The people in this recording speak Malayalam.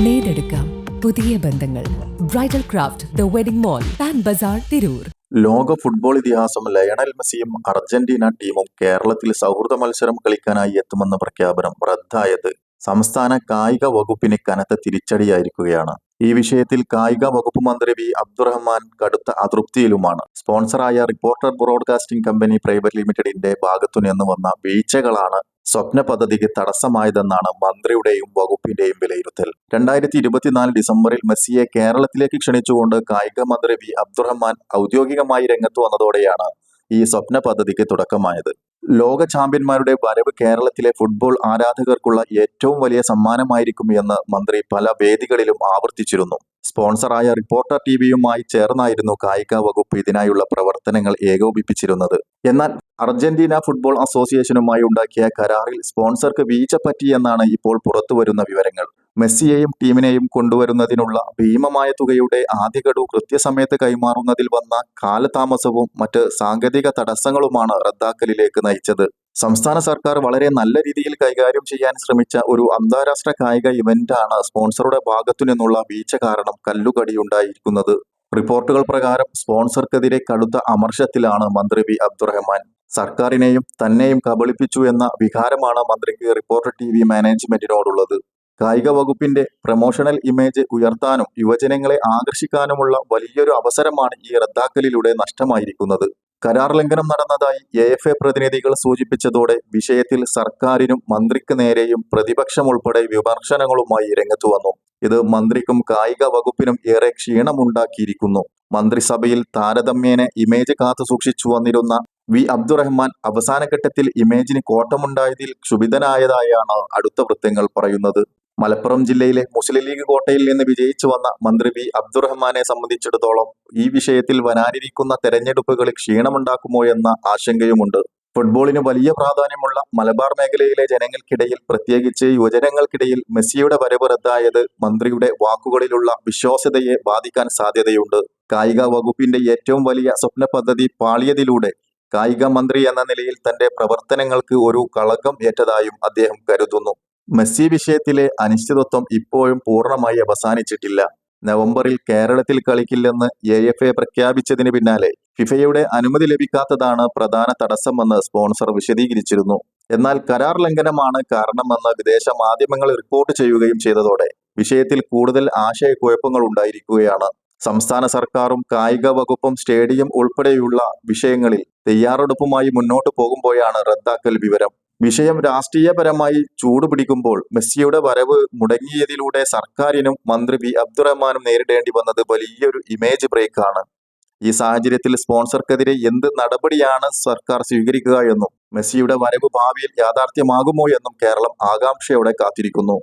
നേടെടുക്കാം പുതിയ ബന്ധങ്ങൾ. Bridal craft the wedding mall Pan Bazaar Tirur ലോക ഫുട്ബോൾ ഇതിഹാസം ലയണൽ മെസ്സിയും അർജന്റീന ടീമും കേരളത്തിൽ സൗഹൃദ മത്സരം കളിക്കാനായി എത്തുമെന്ന പ്രഖ്യാപനം റദ്ദായത് സംസ്ഥാന കായിക വകുപ്പിന് കനത്ത തിരിച്ചടിയായിരിക്കുകയാണ്. ഈ വിഷയത്തിൽ കായിക വകുപ്പ് മന്ത്രി വി അബ്ദുറഹ്മാൻ കടുത്ത അതൃപ്തിയിലുമാണ്. സ്പോൺസറായ റിപ്പോർട്ടർ ബ്രോഡ്കാസ്റ്റിംഗ് കമ്പനി പ്രൈവറ്റ് ലിമിറ്റഡിന്റെ ഭാഗത്തുനിന്ന് വന്ന വീഴ്ചകളാണ് സ്വപ്ന പദ്ധതിക്ക് തടസ്സമായതെന്നാണ് മന്ത്രിയുടെയും വകുപ്പിന്റെയും വിലയിരുത്തൽ. രണ്ടായിരത്തി ഇരുപത്തിനാല് ഡിസംബറിൽ മെസ്സിയെ കേരളത്തിലേക്ക് ക്ഷണിച്ചുകൊണ്ട് കായിക മന്ത്രി വി. അബ്ദുറഹ്മാൻ ഔദ്യോഗികമായി രംഗത്ത് വന്നതോടെയാണ് ഈ സ്വപ്ന പദ്ധതിക്ക് തുടക്കമായത്. ലോക ചാമ്പ്യന്മാരുടെ വരവ് കേരളത്തിലെ ഫുട്ബോൾ ആരാധകർക്കുള്ള ഏറ്റവും വലിയ സമ്മാനമായിരിക്കും എന്ന് മന്ത്രി പല വേദികളിലും ആവർത്തിച്ചിരുന്നു. സ്പോൺസറായ റിപ്പോർട്ടർ ടി വിയുമായി ചേർന്നായിരുന്നു കായിക വകുപ്പ് ഇതിനായുള്ള പ്രവർത്തനങ്ങൾ ഏകോപിപ്പിച്ചിരുന്നത്. എന്നാൽ അർജന്റീന ഫുട്ബോൾ അസോസിയേഷനുമായി ഉണ്ടാക്കിയ കരാറിൽ സ്പോൺസർക്ക് വീഴ്ച പറ്റിയെന്നാണ് ഇപ്പോൾ പുറത്തുവരുന്ന വിവരങ്ങൾ. മെസ്സിയെയും ടീമിനെയും കൊണ്ടുവരുന്നതിനുള്ള ഭീമമായ തുകയുടെ ആദ്യ ഗഡു കൃത്യസമയത്ത് കൈമാറുന്നതിൽ വന്ന കാലതാമസവും മറ്റ് സാങ്കേതിക തടസ്സങ്ങളുമാണ് റദ്ദാക്കലിലേക്ക് നയിച്ചത്. സംസ്ഥാന സർക്കാർ വളരെ നല്ല രീതിയിൽ കൈകാര്യം ചെയ്യാൻ ശ്രമിച്ച ഒരു അന്താരാഷ്ട്ര കായിക ഇവന്റാണ് സ്പോൺസറുടെ ഭാഗത്തു നിന്നുള്ള വീഴ്ച കാരണം കല്ലുകടിയുണ്ടായിരിക്കുന്നത്. റിപ്പോർട്ടുകൾ പ്രകാരം സ്പോൺസർക്കെതിരെ കടുത്ത അമർഷത്തിലാണ് മന്ത്രി വി. അബ്ദുറഹ്മാൻ. സർക്കാരിനെയും തന്നെയും കബളിപ്പിച്ചു എന്ന വികാരമാണ് മന്ത്രിക്ക് റിപ്പോർട്ടർ ടി. വി. മാനേജ്മെന്റിനോടുള്ളത്. കായിക വകുപ്പിന്റെ പ്രൊമോഷണൽ ഇമേജ് ഉയർത്താനും യുവജനങ്ങളെ ആകർഷിക്കാനുമുള്ള വലിയൊരു അവസരമാണ് ഈ റദ്ദാക്കലിലൂടെ നഷ്ടമായിരിക്കുന്നത്. കരാർ ലംഘനം നടന്നതായി എ എഫ് എ പ്രതിനിധികൾ സൂചിപ്പിച്ചതോടെ വിഷയത്തിൽ സർക്കാരിനും മന്ത്രിക്ക് നേരെയും പ്രതിപക്ഷം ഉൾപ്പെടെ വിമർശനങ്ങളുമായി രംഗത്തു വന്നു. ഇത് മന്ത്രിക്കും കായിക വകുപ്പിനും ഏറെ ക്ഷീണമുണ്ടാക്കിയിരിക്കുന്നു. മന്ത്രിസഭയിൽ താരതമ്യേന ഇമേജ് കാത്തു സൂക്ഷിച്ചു വന്നിരുന്ന വി അബ്ദുറഹ്മാൻ അവസാന ഘട്ടത്തിൽ ഇമേജിന് കോട്ടമുണ്ടായതിൽ ക്ഷുഭിതനായതായാണ് അടുത്ത വൃത്തങ്ങൾ പറയുന്നത്. മലപ്പുറം ജില്ലയിലെ മുസ്ലിം ലീഗ് കോട്ടയിൽ നിന്ന് വിജയിച്ചു വന്ന മന്ത്രി വി. അബ്ദുറഹ്മാനെ സംബന്ധിച്ചിടത്തോളം ഈ വിഷയത്തിൽ വരാനിരിക്കുന്ന തെരഞ്ഞെടുപ്പുകളിൽ ക്ഷീണമുണ്ടാക്കുമോ എന്ന ആശങ്കയുമുണ്ട്. ഫുട്ബോളിന് വലിയ പ്രാധാന്യമുള്ള മലബാർ മേഖലയിലെ ജനങ്ങൾക്കിടയിൽ പ്രത്യേകിച്ച് യുവജനങ്ങൾക്കിടയിൽ മെസ്സിയുടെ വരവ് റദ്ദായത് മന്ത്രിയുടെ വാക്കുകളിലുള്ള വിശ്വാസ്യതയെ ബാധിക്കാൻ സാധ്യതയുണ്ട്. കായിക വകുപ്പിന്റെ ഏറ്റവും വലിയ സ്വപ്ന പദ്ധതി പാളിയതിലൂടെ കായിക മന്ത്രി എന്ന നിലയിൽ തന്റെ പ്രവർത്തനങ്ങൾക്ക് ഒരു കളങ്കം ഏറ്റതായും അദ്ദേഹം കരുതുന്നു. മെസ്സി വിഷയത്തിലെ അനിശ്ചിതത്വം ഇപ്പോഴും പൂർണമായി അവസാനിച്ചിട്ടില്ല. നവംബറിൽ കേരളത്തിൽ കളിക്കില്ലെന്ന് എ എഫ് എ പ്രഖ്യാപിച്ചതിന് പിന്നാലെ ഫിഫയുടെ അനുമതി ലഭിക്കാത്തതാണ് പ്രധാന തടസ്സമെന്ന് സ്പോൺസർ വിശദീകരിച്ചിരുന്നു. എന്നാൽ കരാർ ലംഘനമാണ് കാരണമെന്ന് വിദേശ മാധ്യമങ്ങൾ റിപ്പോർട്ട് ചെയ്യുകയും ചെയ്തതോടെ വിഷയത്തിൽ കൂടുതൽ ആശയക്കുഴപ്പങ്ങൾ ഉണ്ടായിരിക്കുകയാണ്. സംസ്ഥാന സർക്കാരും കായിക വകുപ്പും സ്റ്റേഡിയം ഉൾപ്പെടെയുള്ള വിഷയങ്ങളിൽ തയ്യാറെടുപ്പുമായി മുന്നോട്ടു പോകുമ്പോഴാണ് റദ്ദാക്കൽ വിവരം. വിഷയം രാഷ്ട്രീയപരമായി ചൂടുപിടിക്കുമ്പോൾ മെസ്സിയുടെ വരവ് മുടങ്ങിയതിലൂടെ സർക്കാരിനും മന്ത്രി വി. അബ്ദുറഹ്മാനും നേരിടേണ്ടി വന്നത് വലിയൊരു ഇമേജ് ബ്രേക്കാണ് ഈ സാഹചര്യത്തിൽ സ്പോൺസർക്കെതിരെ എന്ത് നടപടിയാണ് സർക്കാർ സ്വീകരിക്കുക എന്നും മെസ്സിയുടെ വരവ് ഭാവിയിൽ യാഥാർത്ഥ്യമാകുമോ എന്നും കേരളം ആകാംക്ഷയോടെ കാത്തിരിക്കുന്നു.